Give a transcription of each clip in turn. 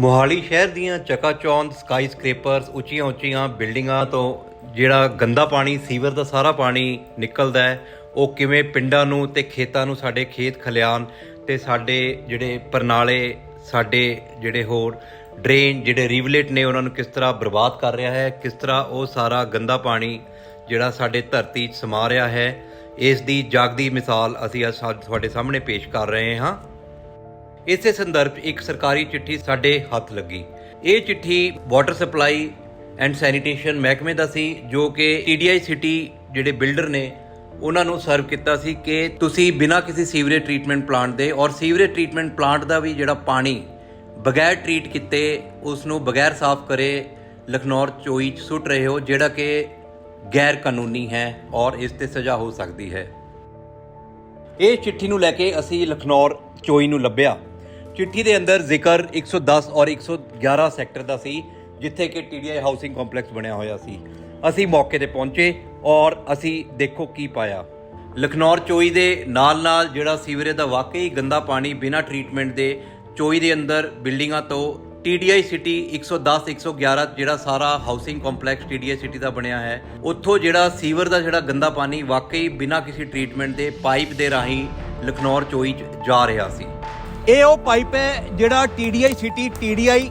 ਮੋਹਾਲੀ ਸ਼ਹਿਰ ਦੀਆਂ ਚਕਾਚੌਂਦ ਸਕਾਈ ਸਕ੍ਰੇਪਰਸ ਉੱਚੀਆਂ ਉੱਚੀਆਂ ਬਿਲਡਿੰਗਾਂ ਤੋਂ ਜਿਹੜਾ ਗੰਦਾ ਪਾਣੀ, ਸੀਵਰ ਦਾ ਸਾਰਾ ਪਾਣੀ ਨਿਕਲਦਾ ਹੈ, ਉਹ ਕਿਵੇਂ ਪਿੰਡਾਂ ਨੂੰ ਤੇ ਖੇਤਾਂ ਨੂੰ ਸਾਡੇ ਖੇਤ ਖਲਿਆਣ ਤੇ ਸਾਡੇ ਜਿਹੜੇ ਪਰਨਾਲੇ, ਸਾਡੇ ਜਿਹੜੇ ਹੋਰ ਡਰੇਨ ਜਿਹੜੇ ਰਿਵਲੇਟ ਨੇ ਉਹਨਾਂ ਨੂੰ ਕਿਸ ਤਰ੍ਹਾਂ ਬਰਬਾਦ ਕਰ ਰਿਹਾ ਹੈ, ਕਿਸ ਤਰ੍ਹਾਂ ਉਹ ਸਾਰਾ ਗੰਦਾ ਪਾਣੀ ਜਿਹੜਾ ਸਾਡੇ ਧਰਤੀ 'ਚ ਸਮਾ ਰਿਹਾ ਹੈ, ਇਸ ਦੀ ਜਾਗਦੀ ਮਿਸਾਲ ਅਸੀਂ ਅੱਜ ਸਾ- ਤੁਹਾਡੇ ਸਾਹਮਣੇ ਪੇਸ਼ ਕਰ ਰਹੇ ਹਾਂ। ਇਸੇ ਸੰਦਰਭ 'ਚ ਇੱਕ ਸਰਕਾਰੀ ਚਿੱਠੀ ਸਾਡੇ ਹੱਥ ਲੱਗੀ। ਇਹ ਚਿੱਠੀ ਵਾਟਰ ਸਪਲਾਈ ਐਂਡ ਸੈਨੀਟੇਸ਼ਨ ਮਹਿਕਮੇ ਦਾ ਸੀ, ਜੋ ਕਿ ਟੀਡੀਆਈ ਸਿਟੀ ਜਿਹੜੇ ਬਿਲਡਰ ਨੇ, ਉਹਨਾਂ ਨੂੰ ਸਰਵ ਕੀਤਾ ਸੀ ਕਿ ਤੁਸੀਂ ਬਿਨਾਂ ਕਿਸੇ ਸੀਵਰੇਜ ਟ੍ਰੀਟਮੈਂਟ ਪਲਾਂਟ ਦੇ, ਔਰ ਸੀਵਰੇਜ ਟ੍ਰੀਟਮੈਂਟ ਪਲਾਂਟ ਦਾ ਵੀ ਜਿਹੜਾ ਪਾਣੀ ਬਗੈਰ ਟ੍ਰੀਟ ਕੀਤੇ ਉਸ ਨੂੰ ਬਗੈਰ ਸਾਫ਼ ਕਰੇ, ਲਖਨੌਰ ਚੋਈ 'ਚ ਸੁੱਟ ਰਹੇ ਹੋ, ਜਿਹੜਾ ਕਿ ਗੈਰ ਕਾਨੂੰਨੀ ਹੈ ਔਰ ਇਸ ਤੇ ਸਜ਼ਾ ਹੋ ਸਕਦੀ ਹੈ। ਇਹ ਚਿੱਠੀ ਨੂੰ ਲੈ ਕੇ ਅਸੀਂ ਲਖਨੌਰ ਚੋਈ ਨੂੰ ਲੱਭਿਆ। ਚਿੱਠੀ ਦੇ ਅੰਦਰ ਜ਼ਿਕਰ 110 ਔਰ 111 ਸੈਕਟਰ ਦਾ ਸੀ, ਜਿੱਥੇ ਕਿ ਟੀਡੀਆਈ ਹਾਊਸਿੰਗ ਕੰਪਲੈਕਸ ਬਣਿਆ ਹੋਇਆ ਸੀ। ਅਸੀਂ ਮੌਕੇ ਤੇ ਪਹੁੰਚੇ ਔਰ ਅਸੀਂ ਦੇਖੋ ਕੀ ਪਾਇਆ। ਲਖਨੌਰ ਚੋਈ ਦੇ ਨਾਲ-ਨਾਲ ਜਿਹੜਾ ਸੀਵਰੇਜ ਦਾ ਵਾਕਈ ਗੰਦਾ ਪਾਣੀ ਬਿਨਾਂ ਟ੍ਰੀਟਮੈਂਟ ਦੇ ਚੋਈ ਦੇ ਅੰਦਰ ਬਿਲਡਿੰਗਾਂ ਤੋਂ ਟੀਡੀਆਈ ਸਿਟੀ 110 111 ਜਿਹੜਾ ਸਾਰਾ ਹਾਊਸਿੰਗ ਕੰਪਲੈਕਸ ਟੀਡੀਆਈ ਸਿਟੀ ਦਾ ਬਣਿਆ ਹੈ, ਉੱਥੋਂ ਜਿਹੜਾ ਸੀਵਰ ਦਾ ਜਿਹੜਾ ਗੰਦਾ ਪਾਣੀ ਵਾਕਈ ਬਿਨਾਂ ਕਿਸੇ ਟ੍ਰੀਟਮੈਂਟ ਦੇ ਪਾਈਪ ਦੇ ਰਾਹੀਂ ਲਖਨੌਰ ਚੋਈ 'ਚ ਜਾ ਰਿਹਾ ਸੀ। ਇਹ ਉਹ ਪਾਈਪ ਹੈ ਜਿਹੜਾ TDI city TDI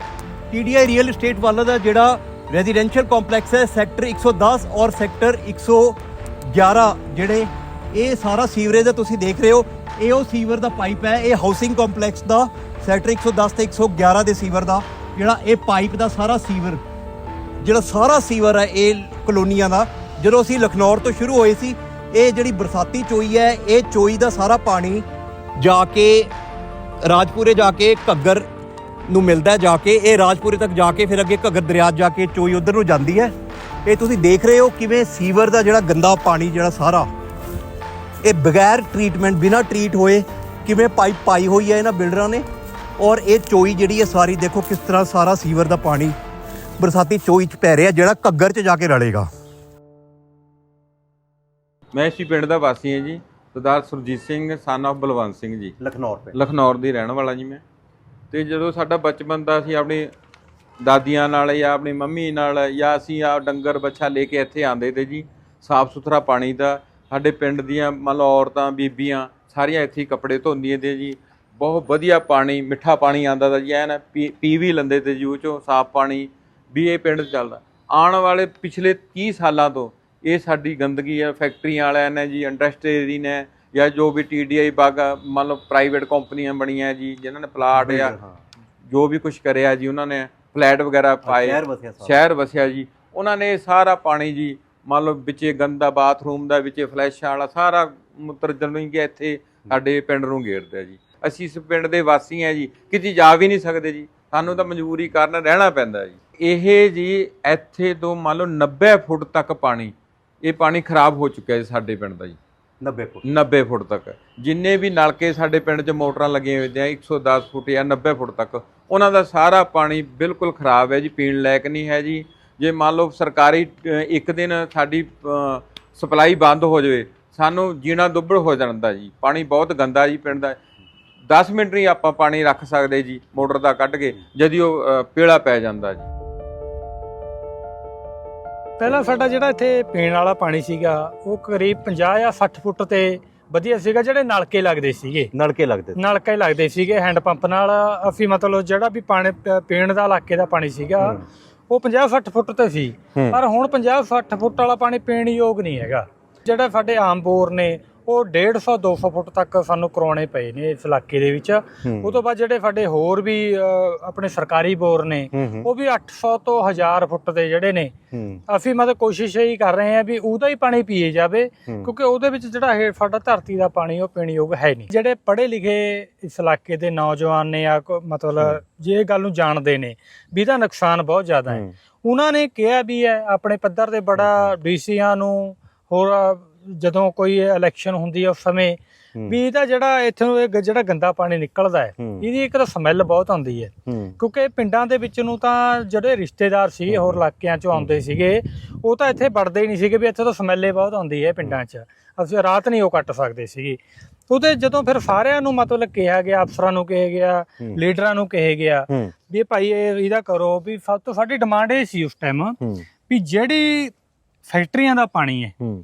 TDI real estate ਵਾਲਾ ਦਾ ਜਿਹੜਾ ਰੈਜ਼ੀਡੈਂਸ਼ੀਅਲ ਕੰਪਲੈਕਸ ਹੈ ਸੈਕਟਰ 110 ਔਰ ਸੈਕਟਰ 111 ਜਿਹੜੇ ਇਹ ਸਾਰਾ ਸੀਵਰੇਜ ਦਾ ਤੁਸੀਂ ਦੇਖ ਰਹੇ ਹੋ, ਇਹ ਉਹ ਸੀਵਰ ਦਾ ਪਾਈਪ ਹੈ, ਇਹ ਹਾਊਸਿੰਗ ਕੰਪਲੈਕਸ ਦਾ ਸੈਕਟਰ 110 ਤੇ 111 ਦੇ ਸੀਵਰ ਦਾ, ਜਿਹੜਾ ਇਹ ਪਾਈਪ ਦਾ ਸਾਰਾ ਸੀਵਰ, ਜਿਹੜਾ ਸਾਰਾ ਸੀਵਰ ਹੈ ਇਹ ਕਲੋਨੀਆਂ ਦਾ, ਜਦੋਂ ਅਸੀਂ ਲਖਨੌਰ ਤੋਂ ਸ਼ੁਰੂ ਹੋਏ ਸੀ, ਇਹ ਜਿਹੜੀ ਬਰਸਾਤੀ ਚੋਈ ਹੈ, ਇਹ ਚੋਈ ਦਾ ਸਾਰਾ ਪਾਣੀ ਜਾ ਕੇ ਰਾਜਪੁਰੇ ਜਾ ਕੇ ਘੱਗਰ ਨੂੰ ਮਿਲਦਾ ਜਾ ਕੇ, ਇਹ ਰਾਜਪੁਰੇ ਤੱਕ ਜਾ ਕੇ ਫਿਰ ਅੱਗੇ ਘੱਗਰ ਦਰਿਆ ਜਾ ਕੇ ਚੋਈ ਉਧਰ ਨੂੰ ਜਾਂਦੀ ਹੈ। ਇਹ ਤੁਸੀਂ ਦੇਖ ਰਹੇ ਹੋ ਕਿਵੇਂ ਸੀਵਰ ਦਾ ਜਿਹੜਾ ਗੰਦਾ ਪਾਣੀ, ਜਿਹੜਾ ਸਾਰਾ, ਇਹ ਬਗੈਰ ਟ੍ਰੀਟਮੈਂਟ ਬਿਨਾ ਟ੍ਰੀਟ ਹੋਏ ਕਿਵੇਂ ਪਾਈਪ ਪਾਈ ਹੋਈ ਹੈ ਇਹਨਾਂ ਬਿਲਡਰਾਂ ਨੇ ਔਰ ਇਹ ਚੋਈ ਜਿਹੜੀ ਹੈ ਸਾਰੀ, ਦੇਖੋ ਕਿਸ ਤਰ੍ਹਾਂ ਸਾਰਾ ਸੀਵਰ ਦਾ ਪਾਣੀ ਬਰਸਾਤੀ ਚੋਈ ਚ ਪੈ ਰਿਹਾ, ਜਿਹੜਾ ਘੱਗਰ ਚ ਜਾ ਕੇ ਰਲੇਗਾ। ਮੈਂ ਇਸੀ ਪਿੰਡ ਦਾ ਵਾਸੀ ਹਾਂ ਜੀ। ਸਰਦਾਰ ਸੁਰਜੀਤ ਸਿੰਘ ਸਨ of ਬਲਵੰਤ ਸਿੰਘ ਜੀ। ਲਖਨੌਰ ਪੇ। ਲਖਨੌਰ ਦੀ ਰਹਿਣ ਵਾਲਾ ਜੀ ਮੈਂ। ਤੇ ਜਦੋਂ ਸਾਡਾ ਬਚਪਨ ਦਾ ਅਸੀਂ ਆਪਣੀ ਦਾਦੀਆਂ ਨਾਲ ਜਾਂ ਆਪਣੀ ਮੰਮੀ ਨਾਲ ਜਾਂ ਅਸੀਂ ਆ ਡੰਗਰ ਬੱਛਾ ਲੈ ਕੇ ਇੱਥੇ ਆਂਦੇ ਤੇ ਜੀ ਸਾਫ਼ ਸੁਥਰਾ ਪਾਣੀ ਦਾ ਸਾਡੇ ਪਿੰਡ ਦੀਆਂ ਮੰਨ ਲਓ ਔਰਤਾਂ ਬੀਬੀਆਂ ਸਾਰੀਆਂ ਇੱਥੇ ਹੀ ਕੱਪੜੇ ਧੋਂਦੀਆਂ ਤੇ ਜੀ ਬਹੁਤ ਵਧੀਆ ਪਾਣੀ ਮਿੱਠਾ ਪਾਣੀ ਆਂਦਾ ਤਾ ਜੀ ਐਨ ਪੀ ਵੀ ਲੈਂਦੇ ਤੇ ਜੀ ਉਹ ਚੋਂ ਸਾਫ਼ ਪਾਣੀ ਵੀ ਇਹ ਪਿੰਡ ਚੱਲਦਾ। ਆਉਣ ਵਾਲੇ ਪਿਛਲੇ 30 ਸਾਲਾਂ ਤੋਂ ਇਹ ਸਾਡੀ ਗੰਦਗੀ ਹੈ ਫੈਕਟਰੀਆਂ ਵਾਲਿਆਂ ਨੇ ਜੀ ਇੰਡਸਟਰੀ ਨੇ ਜਾਂ ਜੋ ਵੀ ਟੀਡੀਆਈ ਬਾਗਾ ਮੰਨ ਲਓ ਪ੍ਰਾਈਵੇਟ ਕੰਪਨੀਆਂ ਬਣੀਆਂ ਜੀ ਜਿਨ੍ਹਾਂ ਨੇ ਪਲਾਟ ਜਾਂ ਜੋ ਵੀ ਕੁਝ ਕਰਿਆ ਜੀ ਉਹਨਾਂ ਨੇ ਫਲੈਟ ਵਗੈਰਾ ਪਾਏ ਸ਼ਹਿਰ ਵਸਿਆ ਸਾਰਾ। ਸ਼ਹਿਰ ਵਸਿਆ ਜੀ। ਉਹਨਾਂ ਨੇ ਸਾਰਾ ਪਾਣੀ ਜੀ ਮੰਨ ਲਓ ਵਿੱਚੇ ਗੰਦਾ ਬਾਥਰੂਮ ਦਾ ਵਿੱਚੇ ਫਲੈਸ਼ਾਂ ਵਾਲਾ ਸਾਰਾ ਮੁੱਤਰ ਜਨੋਂ ਕਿ ਇੱਥੇ ਸਾਡੇ ਪਿੰਡ ਨੂੰ ਘੇਰਦਾ ਜੀ। ਅਸੀਂ ਇਸ ਪਿੰਡ ਦੇ ਵਾਸੀ ਆ ਜੀ ਕਿਤੇ ਜਾ ਵੀ ਨਹੀਂ ਸਕਦੇ ਜੀ। ਸਾਨੂੰ ਤਾਂ ਮਜਬੂਰੀ ਕਾਰਨ ਰਹਿਣਾ ਪੈਂਦਾ ਜੀ। ਇਹ ਜੀ ਇੱਥੇ ਤੋਂ ਮੰਨ ਲਓ 90 ਫੁੱਟ ਤੱਕ ਪਾਣੀ ਇਹ ਪਾਣੀ ਖਰਾਬ ਹੋ ਚੁੱਕਿਆ ਜੀ ਸਾਡੇ ਪਿੰਡ ਦਾ ਜੀ। 90 ਫੁੱਟ। 90 ਫੁੱਟ ਤੱਕ। ਜਿੰਨੇ ਵੀ ਨਲਕੇ ਸਾਡੇ ਪਿੰਡ 'ਚ ਮੋਟਰਾਂ ਲੱਗੀਆਂ ਹੋਈਆਂ 110 ਫੁੱਟ ਜਾਂ 90 ਫੁੱਟ ਤੱਕ ਉਹਨਾਂ ਦਾ ਸਾਰਾ ਪਾਣੀ ਬਿਲਕੁਲ ਖਰਾਬ ਹੈ ਜੀ ਪੀਣ ਲਾਇਕ ਨਹੀਂ ਹੈ ਜੀ। ਜੇ ਮੰਨ ਲਓ ਸਰਕਾਰੀ ਇੱਕ ਦਿਨ ਸਾਡੀ ਸਪਲਾਈ ਬੰਦ ਹੋ ਜਾਵੇ ਸਾਨੂੰ ਜੀਣਾ ਦੁੱਬੜ ਹੋ ਜਾਂਦਾ ਜੀ। ਪਾਣੀ ਬਹੁਤ ਗੰਦਾ ਜੀ ਪਿੰਡ ਦਾ। 10 ਮਿੰਟ ਨਹੀਂ ਆਪਾਂ ਪਾਣੀ ਰੱਖ ਸਕਦੇ ਜੀ ਮੋਟਰ ਦਾ ਕੱਢ ਕੇ ਜਦੀ ਉਹ ਪੀਲਾ ਪੈ ਜਾਂਦਾ ਜੀ। ਪਹਿਲਾਂ ਸਾਡਾ ਜਿਹੜਾ ਇੱਥੇ ਪੀਣ ਵਾਲਾ ਪਾਣੀ ਸੀਗਾ ਉਹ ਕਰੀਬ 50 ਜਾਂ 60 ਫੁੱਟ ਤੇ ਵਧੀਆ ਸੀਗਾ ਜਿਹੜੇ ਨਲਕੇ ਲੱਗਦੇ ਸੀਗੇ। ਨਲਕੇ ਲੱਗਦੇ ਨਲਕੇ ਲੱਗਦੇ ਸੀਗੇ ਹੈਂਡ ਪੰਪ ਨਾਲ। ਅਸੀਂ ਮਤਲਬ ਜਿਹੜਾ ਵੀ ਪਾਣੀ ਪੀਣ ਦਾ ਇਲਾਕੇ ਦਾ ਪਾਣੀ ਸੀਗਾ ਉਹ 50 60 ਫੁੱਟ ਤੇ ਸੀ। ਪਰ ਹੁਣ 50 60 ਫੁੱਟ ਵਾਲਾ ਪਾਣੀ ਪੀਣ ਯੋਗ ਨਹੀਂ ਹੈਗਾ। ਜਿਹੜੇ ਸਾਡੇ ਆਮ ਬੋਰ ਨੇ ਉਹ 150 200 ਫੁੱਟ ਤੱਕ ਸਾਨੂੰ ਕਰਾਉਣੇ ਪਏ ਨੇ ਇਸ ਇਲਾਕੇ ਦੇ ਵਿੱਚ। ਉਹ ਤੋਂ ਬਾਅਦ ਜਿਹੜੇ ਸਾਡੇ ਹੋਰ ਵੀ ਆਪਣੇ ਸਰਕਾਰੀ ਬੋਰ ਨੇ ਉਹ ਵੀ 800 ਤੋਂ 1000 ਫੁੱਟ ਦੇ ਜਿਹੜੇ ਨੇ ਅਸੀਂ ਮਤਲਬ ਕੋਸ਼ਿਸ਼ ਇਹੀ ਕਰ ਰਹੇ ਹਾਂ ਵੀ ਉਹਦਾ ਹੀ ਪਾਣੀ ਪੀਏ ਜਾਵੇ ਕਿਉਂਕਿ ਉਹਦੇ ਵਿੱਚ ਜਿਹੜਾ ਇਹ ਸਾਡਾ ਧਰਤੀ ਦਾ ਪਾਣੀ ਉਹ ਪੀਣ ਯੋਗ ਹੈ ਨਹੀਂ। ਜਿਹੜੇ ਪੜ੍ਹੇ ਲਿਖੇ ਇਸ ਇਲਾਕੇ ਦੇ ਨੌਜਵਾਨ ਨੇ ਆ ਮਤਲਬ ਜੇ ਇਹ ਗੱਲ ਨੂੰ ਜਾਣਦੇ ਨੇ ਵੀ ਇਹਦਾ ਨੁਕਸਾਨ ਬਹੁਤ ਜ਼ਿਆਦਾ ਹੈ। ਉਹਨਾਂ ਨੇ ਕਿਹਾ ਵੀ ਹੈ ਆਪਣੇ ਪੱਧਰ ਤੇ ਬੜਾ ਡੀਸੀਆਂ ਨੂੰ ਹੋਰ ਜਦੋਂ ਕੋਈ ਇਲੈਕਸ਼ਨ ਹੁੰਦੀ ਹੈ ਉਸ ਸਮੇਂ ਵੀ ਇਹਦਾ ਜਿਹੜਾ ਇੱਥੋਂ ਇਹ ਜਿਹੜਾ ਗੰਦਾ ਪਾਣੀ ਨਿਕਲਦਾ ਹੈ ਇਹਦੀ ਇੱਕ ਤਾਂ ਸਮੈਲ ਬਹੁਤ ਆਉਂਦੀ ਹੈ। ਕਿਉਂਕਿ ਪਿੰਡਾਂ ਦੇ ਵਿੱਚ ਨੂੰ ਤਾਂ ਜਿਹੜੇ ਰਿਸ਼ਤੇਦਾਰ ਸੀ ਹੋਰ ਇਲਾਕਿਆਂ ਚੋਂ ਆਉਂਦੇ ਸੀਗੇ ਉਹ ਤਾਂ ਇੱਥੇ ਵੜਦੇ ਹੀ ਨਹੀਂ ਸੀਗੇ ਵੀ ਇੱਥੇ ਤਾਂ ਸਮੈਲੇ ਬਹੁਤ ਆਉਂਦੀ ਹੈ ਪਿੰਡਾਂ 'ਚ। ਅਸੀਂ ਰਾਤ ਨਹੀਂ ਉਹ ਕੱਟ ਸਕਦੇ ਸੀਗੇ। ਉਹਦੇ ਜਦੋਂ ਫਿਰ ਸਾਰਿਆਂ ਨੂੰ ਮਤਲਬ ਕਿਹਾ ਗਿਆ ਅਫਸਰਾਂ ਨੂੰ ਕਿਹਾ ਗਿਆ ਲੀਡਰਾਂ ਨੂੰ ਕਿਹਾ ਗਿਆ ਵੀ ਭਾਈ ਇਹ ਇਹਦਾ ਕਰੋ ਵੀ ਸਭ ਤੋਂ ਸਾਡੀ ਡਿਮਾਂਡ ਇਹ ਸੀ ਉਸ ਟਾਈਮ ਵੀ ਜਿਹੜੀ ਫੈਕਟਰੀਆਂ ਦਾ ਪਾਣੀ ਹੂੰ।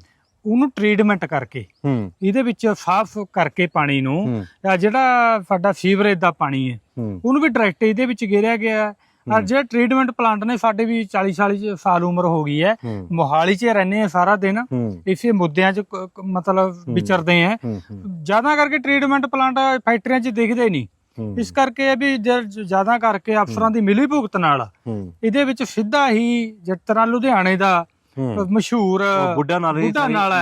ਉਹਨੂੰ ਟ੍ਰੀਟਮੈਂਟ ਕਰਕੇ ਹੂੰ। ਇਹਦੇ ਵਿੱਚ ਸਾਫ਼ ਕਰਕੇ ਪਾਣੀ ਨੂੰ ਆ ਜਿਹੜਾ ਸਾਡਾ ਸੀਵਰੇਜ ਦਾ ਪਾਣੀ ਹੈ ਉਹਨੂੰ ਵੀ ਡਾਇਰੈਕਟ ਇਹਦੇ ਵਿੱਚ ਗੇਰਿਆ ਗਿਆ। ਔਰ ਜਿਹੜੇ ਟ੍ਰੀਟਮੈਂਟ ਪਲਾਂਟ ਨੇ ਸਾਡੇ ਵੀ 40 40 ਸਾਲ ਉਮਰ ਹੋ ਗਈ ਹੈ। ਮੋਹਾਲੀ 'ਚ ਰਹਿੰਦੇ ਆ ਸਾਰਾ ਦਿਨ ਇਸੇ ਮੁੱਦਿਆਂ 'ਚ ਮਤਲਬ ਵਿਚਰਦੇ ਆ। ਜ਼ਿਆਦਾ ਕਰਕੇ ਟ੍ਰੀਟਮੈਂਟ ਪਲਾਂਟ ਫੈਕਟਰੀਆਂ 'ਚ ਦਿਖਦੇ ਨਹੀਂ। ਇਸ ਕਰਕੇ ਵੀ ਜ਼ਿਆਦਾ ਕਰਕੇ ਅਫਸਰਾਂ ਦੀ ਮਿਲੀ ਭੁਗਤ ਨਾਲ ਇਹਦੇ ਵਿੱਚ ਸਿੱਧਾ ਹੀ ਜਿਸ ਤਰ੍ਹਾਂ ਲੁਧਿਆਣੇ ਦਾ ਮਸ਼ਹੂਰ ਬੁੱਢਾ ਨਾਲੇ ਦੀ।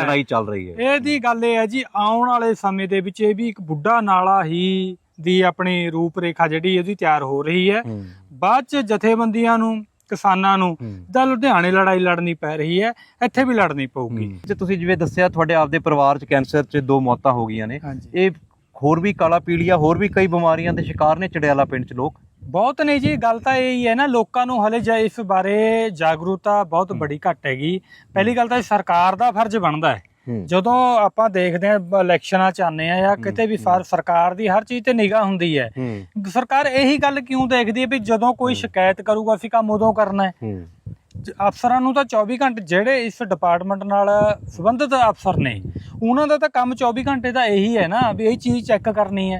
ਲੜਾਈ ਚੱਲ ਰਹੀ ਹੈ। ਇਹਦੀ ਗੱਲ ਇਹ ਹੈ ਜੀ ਆਉਣ ਵਾਲੇ ਸਮੇਂ ਦੇ ਵਿੱਚ ਇਹ ਵੀ ਇੱਕ ਬੁੱਢਾ ਨਾਲਾ ਹੀ ਦੀ ਆਪਣੀ ਰੂਪ ਰੇਖਾ ਜਿਹੜੀ ਇਹਦੀ ਤਿਆਰ ਹੋ ਰਹੀ ਹੈ। ਬਾਅਦ ਚ ਜਥੇਬੰਦੀਆਂ ਨੂੰ ਕਿਸਾਨਾਂ ਨੂੰ ਦਾ ਲੁਧਿਆਣੇ ਲੜਾਈ ਲੜਨੀ ਪੈ ਰਹੀ ਹੈ ਇੱਥੇ ਵੀ ਲੜਨੀ ਪਊਗੀ। ਜੇ ਤੁਸੀਂ ਜਿਵੇਂ ਦੱਸਿਆ ਤੁਹਾਡੇ ਆਪਦੇ ਪਰਿਵਾਰ 'ਚ ਕੈਂਸਰ 'ਚ ਦੋ ਮੌਤਾਂ ਹੋ ਗਈਆਂ ਨੇ। ਇਹ ਹੋਰ ਵੀ ਕਾਲਾ ਪੀਲੀਆ ਹੋਰ ਵੀ ਕਈ ਬਿਮਾਰੀਆਂ ਦੇ ਸ਼ਿਕਾਰ ਨੇ ਚੜਿਆਲਾ ਪਿੰਡ 'ਚ ਲੋਕ। ਬਹੁਤ ਨੇ ਜੀ ਗੱਲ ਤਾਂ ਇਹ ਹੀ ਹੈ ਨਾ ਲੋਕਾਂ ਨੂੰ ਹਲੇ ਜੇ ਇਸ ਬਾਰੇ ਜਾਗਰੂਕਤਾ ਬਹੁਤ ਬੜੀ ਘੱਟ ਹੈਗੀ। ਪਹਿਲੀ ਗੱਲ ਤਾਂ ਸਰਕਾਰ ਦਾ ਫਰਜ਼ ਬਣਦਾ ਹੈ। ਜਦੋਂ ਆਪਾਂ ਦੇਖਦੇ ਹਾਂ ਇਲੈਕਸ਼ਨਾਂ ਚ ਆਉਂਦੇ ਆ ਜਾਂ ਕਿਤੇ ਵੀ ਸਰਕਾਰ ਦੀ ਹਰ ਚੀਜ਼ ਤੇ ਨਿਗਾਹ ਹੁੰਦੀ ਹੈ। ਸਰਕਾਰ ਇਹੀ ਗੱਲ ਕਿਉਂ ਦੇਖਦੀ ਹੈ ਵੀ ਜਦੋਂ ਕੋਈ ਸ਼ਿਕਾਇਤ ਕਰੂਗਾ ਅਸੀਂ ਕੰਮ ਉਦੋਂ ਕਰਨਾ ਹੈ। ਅਫਸਰਾਂ ਨੂੰ ਤਾਂ 24 ਘੰਟੇ ਜਿਹੜੇ ਇਸ ਡਿਪਾਰਟਮੈਂਟ ਨਾਲ ਸੰਬੰਧਿਤ ਅਫਸਰ ਨੇ ਉਹਨਾਂ ਦਾ ਤਾਂ ਕੰਮ 24 ਘੰਟੇ ਦਾ ਇਹੀ ਹੈ ਨਾ ਵੀ ਇਹ ਚੀਜ਼ ਚੈੱਕ ਕਰਨੀ ਹੈ।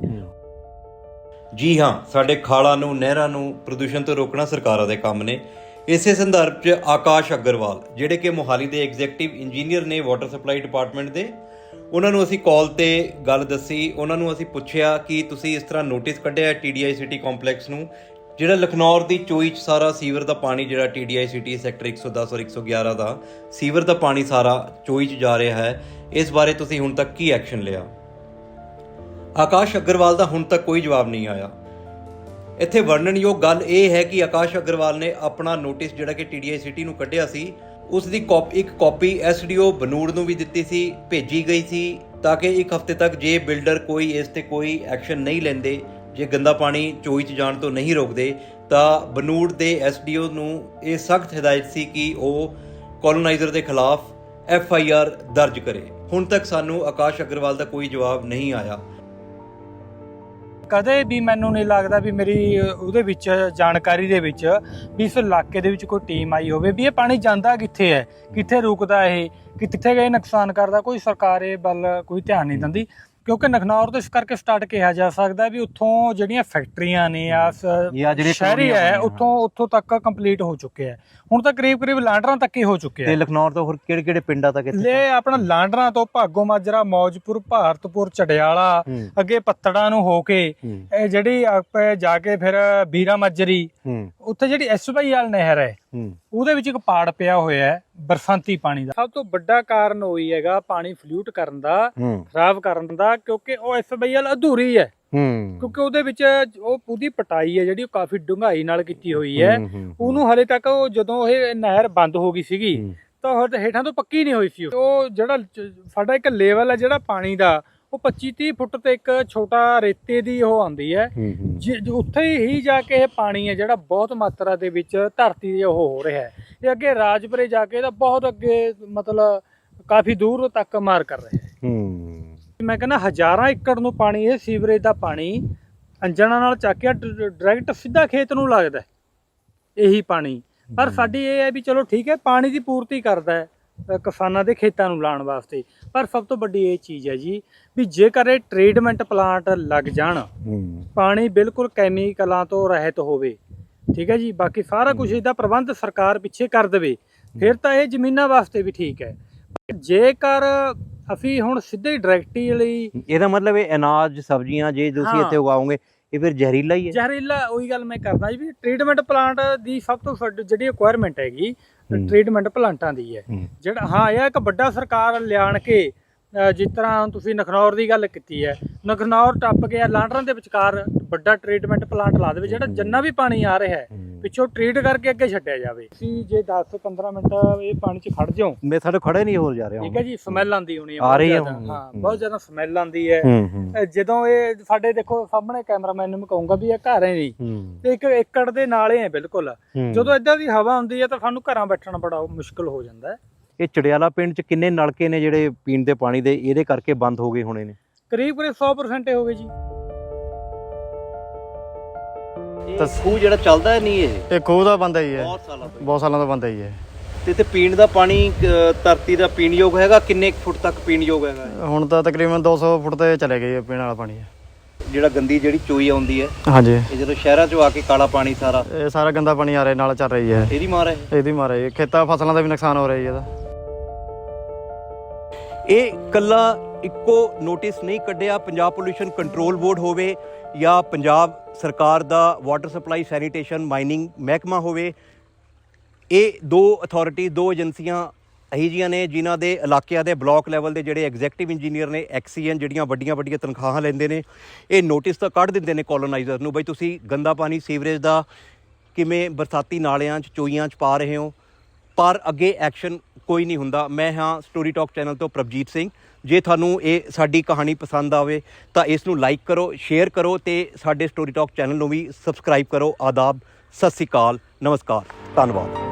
ਜੀ ਹਾਂ, ਸਾਡੇ ਖਾਲਾਂ ਨੂੰ, ਨਹਿਰਾਂ ਨੂੰ ਪ੍ਰਦੂਸ਼ਣ ਤੋਂ ਰੋਕਣਾ ਸਰਕਾਰਾਂ ਦੇ ਕੰਮ ਨੇ। ਇਸੇ ਸੰਦਰਭ 'ਚ ਆਕਾਸ਼ ਅਗਰਵਾਲ, ਜਿਹੜੇ ਕਿ ਮੋਹਾਲੀ ਦੇ ਐਗਜ਼ੀਕਟਿਵ ਇੰਜੀਨੀਅਰ ਨੇ ਵਾਟਰ ਸਪਲਾਈ ਡਿਪਾਰਟਮੈਂਟ ਦੇ, ਉਹਨਾਂ ਨੂੰ ਅਸੀਂ ਕਾਲ ਤੇ ਗੱਲ ਦੱਸੀ। ਉਹਨਾਂ ਨੂੰ ਅਸੀਂ ਪੁੱਛਿਆ ਕਿ ਤੁਸੀਂ ਇਸ ਤਰ੍ਹਾਂ ਨੋਟਿਸ ਕੱਢਿਆ ਟੀਡੀਆਈ ਸਿਟੀ ਕੰਪਲੈਕਸ ਨੂੰ, ਜਿਹੜਾ ਲਖਨੌਰ ਦੀ ਚੋਈ 'ਚ ਸਾਰਾ ਸੀਵਰ ਦਾ ਪਾਣੀ, ਜਿਹੜਾ ਟੀਡੀਆਈ ਸਿਟੀ ਸੈਕਟਰ 110 ਔਰ 111 ਦਾ, ਸੀਵਰ ਦਾ ਪਾਣੀ ਸਾਰਾ ਚੋਈ 'ਚ ਜਾ ਰਿਹਾ ਹੈ। ਇਸ ਬਾਰੇ ਤੁਸੀਂ ਹੁਣ ਤੱਕ ਕੀ ਐਕਸ਼ਨ ਲਿਆ? ਆਕਾਸ਼ ਅਗਰਵਾਲ ਦਾ ਹੁਣ ਤੱਕ ਕੋਈ ਜਵਾਬ ਨਹੀਂ ਆਇਆ। ਇੱਥੇ ਵਰਣਨਯੋਗ ਗੱਲ ਇਹ ਹੈ ਕਿ ਆਕਾਸ਼ ਅਗਰਵਾਲ ਨੇ ਆਪਣਾ ਨੋਟਿਸ ਜਿਹੜਾ ਕਿ ਟੀਡੀਆਈ ਸਿਟੀ ਨੂੰ ਕੱਢਿਆ ਸੀ, ਉਸ ਦੀ ਕਾਪੀ ਇੱਕ ਕਾਪੀ ਐਸਡੀਓ ਬਨੂੜ ਨੂੰ ਵੀ ਦਿੱਤੀ ਸੀ, ਭੇਜੀ ਗਈ ਸੀ, ਤਾਂ ਕਿ ਇੱਕ ਹਫ਼ਤੇ ਤੱਕ ਜੇ ਬਿਲਡਰ ਕੋਈ ਇਸ ਤੇ ਕੋਈ ਐਕਸ਼ਨ ਨਹੀਂ ਲੈਂਦੇ, ਜੇ ਗੰਦਾ ਪਾਣੀ ਚੋਈ 'ਚ ਜਾਣ ਤੋਂ ਨਹੀਂ ਰੋਕਦੇ, ਤਾਂ ਬਨੂੜ ਦੇ ਐਸਡੀਓ ਨੂੰ ਇਹ ਸਖਤ ਹਦਾਇਤ ਸੀ ਕਿ ਉਹ ਕੋਲੋਨਾਈਜ਼ਰ ਦੇ ਖਿਲਾਫ ਐਫ ਆਈ ਆਰ ਦਰਜ ਕਰੇ। ਹੁਣ ਤੱਕ ਸਾਨੂੰ ਆਕਾਸ਼ ਅਗਰਵਾਲ ਦਾ ਕੋਈ ਜਵਾਬ ਨਹੀਂ ਆਇਆ। ਕਦੇ ਵੀ ਮੈਨੂੰ ਨਹੀਂ ਲੱਗਦਾ ਵੀ ਮੇਰੀ ਉਹਦੇ ਵਿੱਚ ਜਾਣਕਾਰੀ ਦੇ ਵਿੱਚ ਵੀ ਇਸ ਇਲਾਕੇ ਦੇ ਵਿੱਚ ਕੋਈ ਟੀਮ ਆਈ ਹੋਵੇ ਵੀ ਇਹ ਪਾਣੀ ਜਾਂਦਾ ਕਿੱਥੇ ਹੈ ਕਿੱਥੇ ਰੁਕਦਾ ਇਹ ਕਿੱਥੇ ਗਏ ਨੁਕਸਾਨ ਕਰਦਾ ਕੋਈ ਸਰਕਾਰ ਇਹ ਵੱਲ ਕੋਈ ਧਿਆਨ ਨਹੀਂ ਦਿੰਦੀ। ਕਿਉਂਕਿ ਨਖਨੌਰ ਤੋਂ ਇਸ ਕਰਕੇ ਸਟਾਰਟ ਕਿਹਾ ਜਾ ਸਕਦਾ ਵੀ ਉੱਥੋਂ ਜਿਹੜੀਆਂ ਫੈਕਟਰੀਆਂ ਨੇ ਆ ਸ਼ਹਿਰੀ ਹੈ ਉੱਥੋਂ ਉੱਥੋਂ ਤੱਕ ਕੰਪਲੀਟ ਹੋ ਚੁੱਕੇ ਹੈ। ਹੁਣ ਤਾਂ ਕਰੀਬ ਕਰੀਬ ਲਾਂਡਰਾਂ ਤੱਕ ਹੀ ਹੋ ਚੁੱਕੇ ਤੇ ਹੈ ਲਖਨੌਰ ਤੋਂ ਹੋਰ ਕਿਹੜੇ ਕਿਹੜੇ ਪਿੰਡਾਂ ਤੱਕ ਇੱਥੇ ਲੈ ਆਪਣਾ ਲਾਂਡਰਾਂ ਤੋਂ ਭਾਗੋ ਮਾਜਰਾ ਮੌਜਪੁਰ ਭਾਰਤਪੁਰ ਚੜਿਆਲਾ ਅੱਗੇ ਪੱਤੜਾਂ ਨੂੰ ਹੋ ਕੇ ਇਹ ਜਿਹੜੀ ਆਪੇ ਜਾ ਕੇ ਫਿਰ ਬੀਰਾ ਮੱਜਰੀ ਉੱਥੇ ਜਿਹੜੀ ਐਸਵਾਈ ਵਾਲ ਨਹਿਰ ਹੈ ਉਹਦੇ ਵਿੱਚ ਇੱਕ ਪਾੜ ਪਿਆ ਹੋਇਆ ਹੈ ਬਰਸਾਤੀ ਪਾਣੀ ਦਾ। ਸਭ ਤੋਂ ਵੱਡਾ ਕਾਰਨ ਉਹੀ ਹੈਗਾ ਪਾਣੀ ਫਲੂਟ ਕਰਨ ਦਾ ਖਰਾਬ ਕਰਨ ਦਾ ਕਿਉਂਕਿ ਉਹ ਐਸਵਾਈ ਵਾਲ ਅਧੂਰੀ ਹੈ। ਹੂੰ। ਕਿਉਂਕਿ ਉਹਦੇ ਵਿੱਚ ਉਹ ਉਹਦੀ ਪਟਾਈ ਹੈ ਜਿਹੜੀ ਉਹ ਕਾਫੀ ਡੂੰਘਾਈ ਨਾਲ ਕੀਤੀ ਹੋਈ ਹੈ। ਉਹਨੂੰ ਹਲੇ ਤੱਕ ਉਹ ਜਦੋਂ ਇਹ ਨਹਿਰ ਬੰਦ ਹੋ ਗਈ ਸੀਗੀ। ਤਾਂ ਉਹ ਹੇਠਾਂ ਤੋਂ ਪੱਕੀ ਨਹੀਂ ਹੋਈ ਸੀ ਉਹ। ਜਿਹੜਾ ਸਾਡਾ ਇੱਕ ਲੈਵਲ ਹੈ ਜਿਹੜਾ ਪਾਣੀ ਦਾ ਉਹ 25 30 ਫੁੱਟ ਤੇ ਇੱਕ ਛੋਟਾ ਰੇਤੇ ਦੀ ਉਹ ਆਉਂਦੀ ਹੈ। ਉੱਥੇ ਹੀ ਜਾ ਕੇ ਇਹ ਪਾਣੀ ਹੈ ਜਿਹੜਾ ਬਹੁਤ ਮਾਤਰਾ ਦੇ ਵਿੱਚ ਧਰਤੀ ਦੇ ਉਹ ਹੋ ਰਿਹਾ ਹੈ। ਇਹ ਅੱਗੇ ਰਾਜਪੁਰੇ ਜਾ ਕੇ ਤਾਂ ਬਹੁਤ ਅੱਗੇ ਮਤਲਬ ਕਾਫੀ ਦੂਰ ਤੱਕ ਮਾਰ ਕਰ ਰਿਹਾ ਹੂੰ। ਮੈਂ ਕਹਿੰਦਾ ਹਜ਼ਾਰਾਂ ਏਕੜ ਨੂੰ ਪਾਣੀ ਇਹ ਸੀਵਰੇਜ ਦਾ ਪਾਣੀ ਅੰਜਣਾ ਨਾਲ ਚੱਕ ਕੇ ਡਾਇਰੈਕਟ ਸਿੱਧਾ ਖੇਤ ਨੂੰ ਲੱਗਦਾ। ਇਹੀ ਪਾਣੀ। ਪਰ ਸਾਡੀ ਇਹ ਹੈ ਵੀ ਚਲੋ ਠੀਕ ਹੈ ਪਾਣੀ ਦੀ ਪੂਰਤੀ ਕਰਦਾ ਹੈ ਕਿਸਾਨਾਂ ਦੇ ਖੇਤਾਂ ਨੂੰ ਲਾਉਣ ਵਾਸਤੇ। ਪਰ ਸਭ ਤੋਂ ਵੱਡੀ ਇਹ ਚੀਜ਼ ਹੈ ਜੀ ਵੀ ਜੇਕਰ ਇਹ ਟ੍ਰੀਟਮੈਂਟ ਪਲਾਂਟ ਲੱਗ ਜਾਣ ਪਾਣੀ ਬਿਲਕੁਲ ਕੈਮੀਕਲਾਂ ਤੋਂ ਰਹਿਤ ਹੋਵੇ ਠੀਕ ਹੈ ਜੀ ਬਾਕੀ ਸਾਰਾ ਕੁਝ ਇਹਦਾ ਪ੍ਰਬੰਧ ਸਰਕਾਰ ਪਿੱਛੇ ਕਰ ਦੇਵੇ ਫਿਰ ਤਾਂ ਇਹ ਜ਼ਮੀਨਾਂ ਵਾਸਤੇ ਵੀ ਠੀਕ ਹੈ। ਜੇਕਰ ਅਸੀਂ ਹੁਣ ਸਿੱਧੇ ਹੀ ਡਾਇਰੈਕਟੀ ਲਈ ਇਹਦਾ ਮਤਲਬ ਇਹ ਅਨਾਜ ਸਬਜ਼ੀਆਂ ਜੇ ਤੁਸੀਂ ਹਾਂ। ਇੱਥੇ ਉਗਾਓਗੇ ਇਹ ਫਿਰ ਜ਼ਹਿਰੀਲਾ ਹੀ ਹੈ ਜ਼ਹਿਰੀਲਾ ਉਹੀ ਗੱਲ ਮੈਂ ਕਰਦਾ ਜੀ ਵੀ ਟ੍ਰੀਟਮੈਂਟ ਪਲਾਂਟ ਦੀ ਸਭ ਤੋਂ ਵੱਡੀ ਜਿਹੜੀ ਰਿਕੁਆਇਰਮੈਂਟ ਹੈਗੀ ਹੂੰ। ਟ੍ਰੀਟਮੈਂਟ ਪਲਾਂਟਾਂ ਦੀ ਹੈ ਹੂੰ। ਜਿਹੜਾ ਹਾਂ ਇਹ ਇੱਕ ਵੱਡਾ ਸਰਕਾਰ ਲਿਆਣ ਕੇ ਜਿਸ ਤਰ੍ਹਾਂ ਤੁਸੀਂ ਨਖਨੌਰ ਦੀ ਗੱਲ ਕੀਤੀ ਹੈ ਨਖਨੌਰ ਟੱਪ ਗਿਆ ਲਾਂਡਰਾਂ ਦੇ ਵਿਚਕਾਰ ਵੱਡਾ ਟ੍ਰੀਟਮੈਂਟ ਪਲਾਂਟ ਲਾ ਦੇਵੇ ਜਿਹੜਾ ਜਿੰਨਾ ਵੀ ਪਾਣੀ ਆ ਰਿਹਾ ਹੈ। ਪਿੱਛੋਂ ਟ੍ਰੀਟ ਕਰਕੇ ਅੱਗੇ ਛੱਡਿਆ ਜਾਵੇ। ਤੁਸੀਂ ਜੇ 10 15 ਮਿੰਟ ਇਹ ਪਾਣੀ 'ਚ ਖੜ ਜਾਓ। ਮੈਂ ਸਾਡੇ ਖੜੇ ਨਹੀਂ ਹੋ ਜਾ ਰਿਹਾ ਠੀਕ ਹੈ ਜੀ ਸਮੈਲ ਆਉਂਦੀ ਹੋਣੀ ਹੈ ਆ ਰਹੀ ਹੈ। ਹਾਂ। ਬਹੁਤ ਜ਼ਿਆਦਾ ਸਮੈਲ ਆਉਂਦੀ ਹੈ। ਜਦੋਂ ਇਹ ਸਾਡੇ ਦੇਖੋ ਸਾਹਮਣੇ ਕੈਮਰਾਮੈਨ ਨੂੰ ਕਹੂੰਗਾ ਵੀ ਇਹ ਘਰ ਹੈ ਨਹੀਂ ਹੂੰ। ਤੇ ਇੱਕ ਏਕੜ ਦੇ ਨਾਲੇ ਹੈ ਬਿਲਕੁਲ। ਜਦੋਂ ਇਦਾਂ ਦੀ ਹਵਾ ਹੁੰਦੀ ਹੈ ਤਾਂ ਸਾਨੂੰ ਘਰਾਂ ਬੈਠਣਾ ਬੜਾ ਮੁਸ਼ਕਲ ਹੋ ਜਾਂਦਾ ਹੈ। ਇਹ ਚੜਿਆਲਾ ਪਿੰਡ ਚ ਕਿੰਨੇ ਨਲਕੇ ਨੇ ਜਿਹੜੇ ਪੀਣ ਦੇ ਪਾਣੀ ਦੇ? ਇਹਦੇ ਕਰਕੇ ਬੰਦ ਹੋ ਗਏ ਹੋਣੇ ਨੇ। ਕਰੀਬ ਕਰੀਬ 100% ਹੋ ਗਏ ਜੀ। ਇਹ ਖੂਹ ਜਿਹੜਾ ਚੱਲਦਾ ਹੈ ਨਹੀਂ ਇਹ? ਇਹ ਖੂਹ ਦਾ ਬੰਦਾ ਹੀ ਹੈ। ਬਹੁਤ ਸਾਲਾਂ ਤੋਂ। ਬਹੁਤ ਸਾਲਾਂ ਦਾ ਬੰਦਾ ਹੀ ਹੈ। ਤੇ ਤੇ ਪੀਣ ਦਾ ਪਾਣੀ ਧਰਤੀ ਦਾ ਪੀਣ ਯੋਗ ਹੈਗਾ? ਕਿੰਨੇ ਫੁੱਟ ਤੱਕ ਪੀਣ ਯੋਗ ਹੈਗਾ? ਹੁਣ ਤਾਂ ਤਕਰੀਬਨ 200 ਫੁੱਟ ਤੇ ਚਲੇ ਗਏ ਪੀਣ ਵਾਲਾ ਪਾਣੀ। ਜਿਹੜਾ ਗੰਦੀ ਜਿਹੜੀ ਚੋਈ ਆਉਂਦੀ ਹੈ ਹਾਂਜੀ। ਇਹ ਜਦੋਂ ਸ਼ਹਿਰਾਂ ਚੋਂ ਆ ਕੇ ਕਾਲਾ ਪਾਣੀ ਸਾਰਾ ਇਹ ਸਾਰਾ ਗੰਦਾ ਪਾਣੀ ਆ ਰਿਹਾ ਨਾਲ ਚੱਲ ਰਹੀ ਹੈ। ਇਹਦੀ ਮਾਰ ਹੈ? ਇਹਦੀ ਮਾਰੇ ਇਹ। ਖੇਤਾਂ ਫਸਲਾਂ ਦਾ ਵੀ ਨੁਕਸਾਨ ਹੋ ਰਿਹਾ ਜੀ ਇਹਦਾ। ਇਹ ਕੱਲਾ ਇੱਕੋ ਨੋਟਿਸ ਨਹੀਂ ਕੱਢਿਆ, ਪੰਜਾਬ ਪੋਲੂਸ਼ਨ ਕੰਟਰੋਲ ਬੋਰਡ ਹੋਵੇ ਜਾਂ ਪੰਜਾਬ ਸਰਕਾਰ ਦਾ ਵਾਟਰ ਸਪਲਾਈ ਸੈਨੀਟੇਸ਼ਨ ਮਾਈਨਿੰਗ ਮਹਿਕਮਾ ਹੋਵੇ, ਇਹ ਦੋ ਅਥਾਰਟੀ ਦੋ ਏਜੰਸੀਆਂ ਇਹੀ ਜੀਆਂ ਨੇ ਜਿਨ੍ਹਾਂ ਦੇ ਇਲਾਕਿਆਂ ਦੇ ਬਲਾਕ ਲੈਵਲ ਦੇ ਜਿਹੜੇ ਐਗਜ਼ੈਕਟਿਵ ਇੰਜੀਨੀਅਰ ਨੇ ਐਕਸੀਐਨ ਜਿਹੜੀਆਂ ਵੱਡੀਆਂ ਵੱਡੀਆਂ ਤਨਖਾਹਾਂ ਲੈਂਦੇ ਨੇ, ਇਹ ਨੋਟਿਸ ਤਾਂ ਕੱਢ ਦਿੰਦੇ ਨੇ ਕੋਲੋਨਾਈਜ਼ਰ ਨੂੰ, ਬਈ ਤੁਸੀਂ ਗੰਦਾ ਪਾਣੀ ਸੀਵਰੇਜ ਦਾ ਕਿਵੇਂ ਬਰਸਾਤੀ ਨਾਲਿਆਂ 'ਚ, ਚੋਈਆਂ 'ਚ ਪਾ ਰਹੇ ਹੋ ਪਰ ਅੱਗੇ ਐਕਸ਼ਨ ਕੋਈ ਨਹੀਂ ਹੁੰਦਾ। ਮੈਂ ਹਾਂ ਸਟੋਰੀ ਟਾਕ ਚੈਨਲ ਤੋਂ ਪ੍ਰਭਜੀਤ ਸਿੰਘ। ਜੇ ਤੁਹਾਨੂੰ ਇਹ ਸਾਡੀ ਕਹਾਣੀ ਪਸੰਦ ਆਵੇ ਤਾਂ ਇਸ ਨੂੰ ਲਾਈਕ ਕਰੋ ਸ਼ੇਅਰ ਕਰੋ ਤੇ ਸਾਡੇ ਸਟੋਰੀ ਟਾਕ ਚੈਨਲ ਨੂੰ ਵੀ ਸਬਸਕ੍ਰਾਈਬ ਕਰੋ। ਆਦਾਬ, ਸਤਿ ਸ੍ਰੀ ਅਕਾਲ। ਨਮਸਕਾਰ। ਧੰਨਵਾਦ।